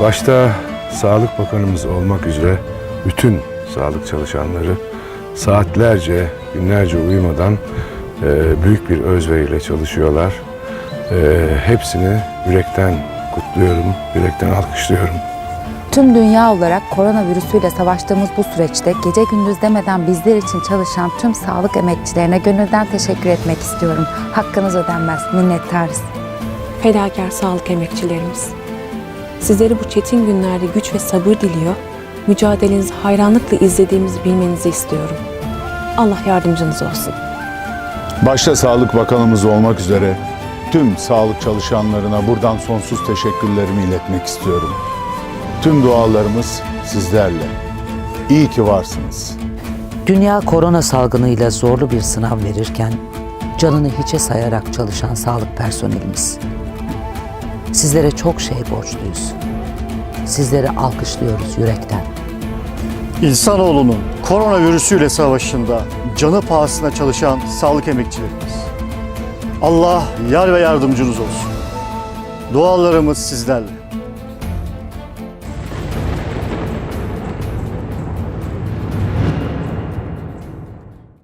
Başta Sağlık Bakanımız olmak üzere bütün sağlık çalışanları saatlerce, günlerce uyumadan e, büyük bir özveriyle çalışıyorlar. E, hepsini yürekten kutluyorum, yürekten alkışlıyorum. Tüm dünya olarak koronavirüsüyle savaştığımız bu süreçte gece gündüz demeden bizler için çalışan tüm sağlık emekçilerine gönülden teşekkür etmek istiyorum. Hakkınız ödenmez, minnettarız. Fedakar sağlık emekçilerimiz. Sizleri bu çetin günlerde güç ve sabır diliyor, mücadelenizi hayranlıkla izlediğimizi bilmenizi istiyorum. Allah yardımcınız olsun. Başta Sağlık Bakanımız olmak üzere tüm sağlık çalışanlarına buradan sonsuz teşekkürlerimi iletmek istiyorum. Tüm dualarımız sizlerle. İyi ki varsınız. Dünya korona salgınıyla zorlu bir sınav verirken canını hiçe sayarak çalışan sağlık personelimiz. Sizlere çok şey borçluyuz. Sizleri alkışlıyoruz yürekten. İnsanoğlunun koronavirüsüyle savaşında canı pahasına çalışan sağlık emekçilerimiz. Allah yar ve yardımcınız olsun. Dualarımız sizlerle.